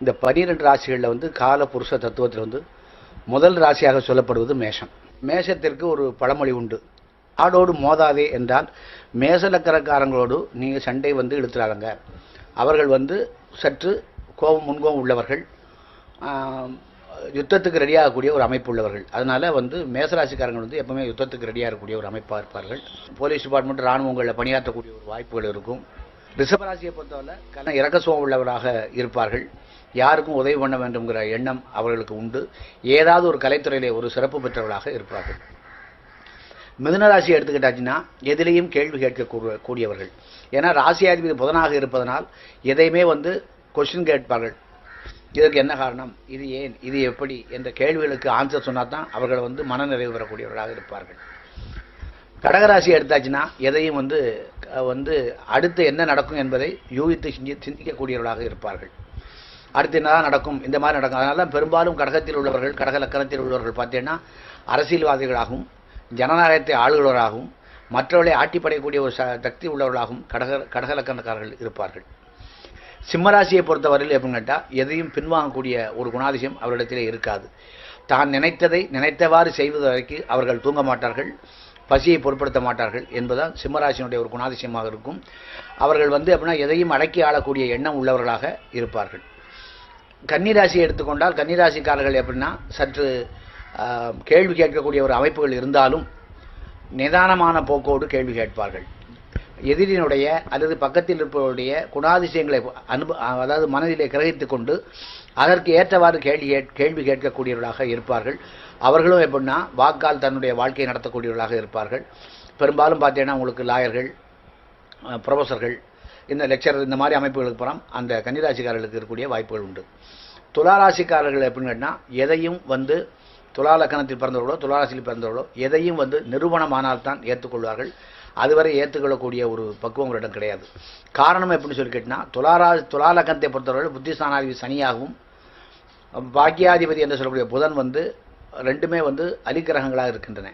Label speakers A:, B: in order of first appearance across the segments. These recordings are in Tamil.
A: இந்த பனிரெண்டு ராசிகளில் வந்து கால புருஷ தத்துவத்தில் வந்து முதல் ராசியாக சொல்லப்படுவது மேஷம். மேஷத்திற்கு ஒரு பழமொழி உண்டு. ஆடோடு மோதாதே என்றால் மேசலக்கரக்காரங்களோடு நீங்கள் சண்டை வந்து இழுத்துறாங்க அவர்கள் வந்து சற்று கோபம் முன்கோபம் உள்ளவர்கள். யுத்தத்துக்கு ரெடியாகக்கூடிய ஒரு அமைப்பு உள்ளவர்கள். அதனால் வந்து மேசராசிக்காரங்கள் வந்து எப்பவுமே யுத்தத்துக்கு ரெடியாக இருக்கக்கூடிய ஒரு அமைப்பாக இருப்பார்கள். போலீஸ் டிபார்ட்மெண்ட் ராணுவங்களில் பணியாற்றக்கூடிய ஒரு வாய்ப்புகள் இருக்கும். ரிஷபராசியை பொறுத்தவரை கல இறக்க சுகம் உள்ளவராக இருப்பார்கள். யாருக்கும் உதவி பண்ண வேண்டும்ங்கிற எண்ணம் அவர்களுக்கு உண்டு. ஏதாவது ஒரு கலைத்துறையிலே ஒரு சிறப்பு பெற்றவர்களாக இருப்பார்கள். மிதுனராசியை எடுத்துக்கிட்டாச்சுன்னா எதிலையும் கேள்வி கேட்க கூடியவர்கள். ஏன்னா ராசியாதிபதி புதனாக இருப்பதனால் எதையுமே வந்து கொஷின் கேட்பார்கள். இதற்கு என்ன காரணம்? இது ஏன்? இது எப்படி? என்ற கேள்விகளுக்கு ஆன்சர் சொன்னால் தான் அவர்கள் வந்து மனநிறைவு பெறக்கூடியவர்களாக இருப்பார்கள். கடகராசி எடுத்தாச்சுன்னா எதையும் வந்து வந்து அடுத்து என்ன நடக்கும் என்பதை யூகித்து சிந்தி சிந்திக்கக்கூடியவர்களாக இருப்பார்கள். அடுத்து என்னதான் நடக்கும்? இந்த மாதிரி நடக்கும். அதனால தான் பெரும்பாலும் கடகத்தில் உள்ளவர்கள் கடக லக்கணத்தில் உள்ளவர்கள் பார்த்தீங்கன்னா அரசியல்வாதிகளாகவும் ஜனநாயகத்தை ஆளுகிறவராகவும் மற்றவர்களை ஆட்டி படையக்கூடிய ஒரு ச- சக்தி உள்ளவர்களாகவும் கடக கடக லக்கணக்காரர்கள் இருப்பார்கள். சிம்மராசியை பொறுத்தவரையில் எப்படின்னு கேட்டால் எதையும் பின்வாங்கக்கூடிய ஒரு குணாதிசயம் அவரிடத்திலே இருக்காது. தான் நினைத்ததை நினைத்தவாறு செய்வது வரைக்கு அவர்கள் தூங்க மாட்டார்கள் பசியை பொருட்படுத்த மாட்டார்கள் என்பதுதான் சிம்மராசியினுடைய ஒரு குணாதிசயமாக இருக்கும். அவர்கள் வந்து எப்படின்னா எதையும் அடக்கி ஆளக்கூடிய எண்ணம் உள்ளவர்களாக இருப்பார்கள். கன்னிராசியை எடுத்துக்கொண்டால் கன்னிராசிக்காரர்கள் எப்படின்னா சற்று கேள்வி கேட்கக்கூடிய ஒரு அமைப்புகள் இருந்தாலும் நிதானமான போக்கோடு கேள்வி கேட்பார்கள். எதிரினுடைய அல்லது பக்கத்தில் இருப்பவருடைய குணாதிசயங்களை அனுப அதாவது மனதிலே கிரகித்து கொண்டு அதற்கு ஏற்றவாறு கேள்வி கேட்- கேள்வி கேட்கக்கூடியவர்களாக இருப்பார்கள். அவர்களும் எப்படின்னா வாக்கால் தன்னுடைய வாழ்க்கையை நடத்தக்கூடியவர்களாக இருப்பார்கள். பெரும்பாலும் பார்த்தீங்கன்னா உங்களுக்கு லாயர்கள் ப்ரொஃபஸர்கள் இந்த லெக்சரர் இந்த மாதிரி அமைப்புகளுக்கு புறம் அந்த கன்னிராசிக்காரர்களுக்கு இருக்கக்கூடிய வாய்ப்புகள் உண்டு. துளாராசிக்காரர்கள் எப்படின்னு கேட்டால் எதையும் வந்து துலா லக்கணத்தில் பிறந்தவர்களோ துளாராசியில் பிறந்தவர்களோ எதையும் வந்து நிறுவனமானால்தான் ஏற்றுக்கொள்வார்கள். அதுவரை ஏற்றுக்கொள்ளக்கூடிய ஒரு பக்குவம் உங்களிடம் கிடையாது. காரணம் எப்படின்னு சொல்லி கேட்டினா துளாரா துலா லக்கணத்தை பொறுத்தவரை புத்திஸ்தானாதிபதி சனியாகவும் பாக்கியாதிபதி என்று சொல்லக்கூடிய புதன் வந்து ரெண்டுமே வந்து அலிக்கிரகங்களாக இருக்கின்றன.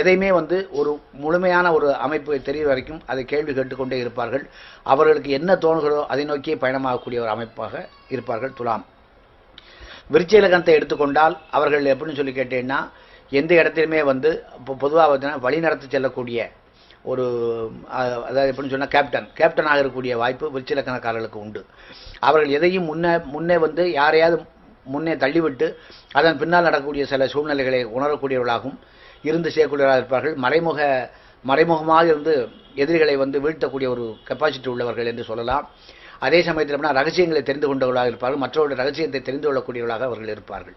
A: எதையுமே வந்து ஒரு முழுமையான ஒரு அமைப்பு தெரிய வரைக்கும் அதை கேள்வி கேட்டுக்கொண்டே இருப்பார்கள். அவர்களுக்கு என்ன தோணுகிறதோ அதை நோக்கியே பயணமாகக்கூடிய ஒரு அமைப்பாக இருப்பார்கள் துலாம். விருச்சிக எடுத்துக்கொண்டால் அவர்கள் எப்படின்னு சொல்லி கேட்டீங்கன்னா எந்த இடத்திலுமே வந்து இப்போ பொதுவாக பார்த்தீங்கன்னா வழி நடத்தி செல்லக்கூடிய ஒரு அதாவது எப்படின்னு சொன்னால் கேப்டன் கேப்டனாக இருக்கக்கூடிய வாய்ப்பு விருச்சிலக்கணக்காரர்களுக்கு உண்டு. அவர்கள் எதையும் முன்னே முன்னே வந்து யாரையாவது முன்னே தள்ளிவிட்டு அதன் பின்னால் நடக்கக்கூடிய சில சூழ்நிலைகளை உணரக்கூடியவர்களாகவும் இருந்து செய்யக்கூடியவர்களாக இருப்பார்கள். மறைமுக மறைமுகமாக இருந்து எதிரிகளை வந்து வீழ்த்தக்கூடிய ஒரு கெப்பாசிட்டி உள்ளவர்கள் என்று சொல்லலாம். அதே சமயத்தில் அப்படின்னா ரகசியங்களை தெரிந்து கொண்டவர்களாக இருப்பார்கள். மற்றவருடைய ரகசியத்தை தெரிந்து கொள்ளக்கூடியவர்களாக அவர்கள் இருப்பார்கள்.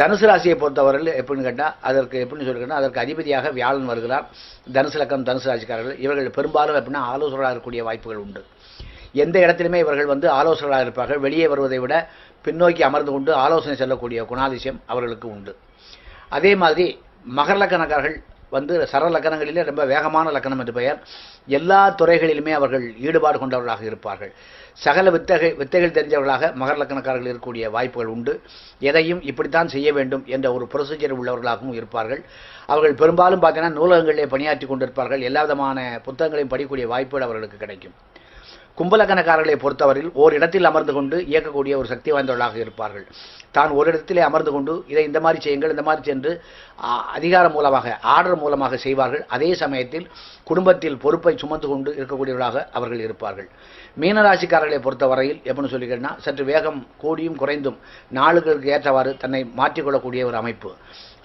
A: தனுசு ராசியை பொறுத்தவரையில் எப்படின்னு கேட்டால் அதற்கு எப்படின்னு சொல்லிக்கணும் அதற்கு அதிபதியாக வியாழன் வருகிறார். தனுசு லக்கம் தனுசு ராசிக்காரர்கள். இவர்கள் பெரும்பாலும் எப்படின்னா ஆலோசகராக இருக்கக்கூடிய வாய்ப்புகள் உண்டு. எந்த இடத்திலுமே இவர்கள் வந்து ஆலோசகராக இருப்பார்கள். வெளியே வருவதை விட பின்னோக்கி அமர்ந்து கொண்டு ஆலோசனை செல்லக்கூடிய குணாதிசயம் அவர்களுக்கு உண்டு. அதே மாதிரி மகர லக்கணக்காரர்கள் வந்து சர லக்கணங்களிலே ரொம்ப வேகமான லக்கணம் என்று பெயர். எல்லா துறைகளிலுமே அவர்கள் ஈடுபாடு கொண்டவர்களாக இருப்பார்கள். சகல வித்தகை வித்தைகள் தெரிஞ்சவர்களாக மகர லக்கணக்காரர்கள் இருக்கக்கூடிய வாய்ப்புகள் உண்டு. எதையும் இப்படித்தான் செய்ய வேண்டும் என்ற ஒரு ப்ரொசீஜர் உள்ளவர்களாகவும் இருப்பார்கள். அவர்கள் பெரும்பாலும் பார்த்தீங்கன்னா நூலகங்களிலே பணியாற்றி கொண்டிருப்பார்கள். எல்லா விதமான புத்தகங்களையும் படிக்கக்கூடிய வாய்ப்புகள் அவர்களுக்கு கிடைக்கும். கும்பலக்கணக்காரர்களை பொறுத்தவரையில் ஓர் இடத்தில் அமர்ந்து கொண்டு இயக்கக்கூடிய ஒரு சக்தி வாய்ந்தவர்களாக இருப்பார்கள். தான் ஒரு இடத்திலே அமர்ந்து கொண்டு இதை இந்த மாதிரி செய்யுங்கள் இந்த மாதிரி சென்று அதிகாரம் மூலமாக ஆர்டர் மூலமாக செய்வார்கள். அதே சமயத்தில் குடும்பத்தில் பொறுப்பை சுமந்து கொண்டு இருக்கக்கூடியவர்களாக அவர்கள் இருப்பார்கள். மீனராசிக்காரர்களை பொறுத்தவரையில் எப்படின்னு சொல்லிக்கிறேன்னா சற்று வேகம் கூடியும் குறைந்தும் நாளுக்கு ஏற்றவாறு தன்னை மாற்றிக்கொள்ளக்கூடிய ஒரு அமைப்பு.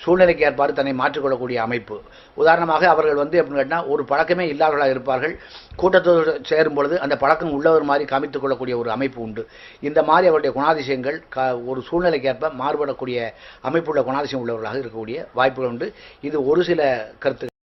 A: சூழ்நிலைக்கு ஏற்பாடு தன்னை மாற்றிக்கொள்ளக்கூடிய அமைப்பு. உதாரணமாக அவர்கள் வந்து எப்படின்னு கேட்டால் ஒரு பழக்கமே இல்லாதவர்களாக இருப்பார்கள். கூட்டத்தோடு சேரும் பொழுது அந்த பழக்கம் உள்ளவர் மாதிரி காமித்துக் கொள்ளக்கூடிய ஒரு அமைப்பு உண்டு. இந்த மாதிரி அவருடைய குணாதிசயங்கள் க ஒரு சூழ்நிலைக்கு ஏற்ப மாறுபடக்கூடிய அமைப்புள்ள குணாதிசயம் உள்ளவர்களாக இருக்கக்கூடிய வாய்ப்புகள் உண்டு. இது ஒரு சில கருத்து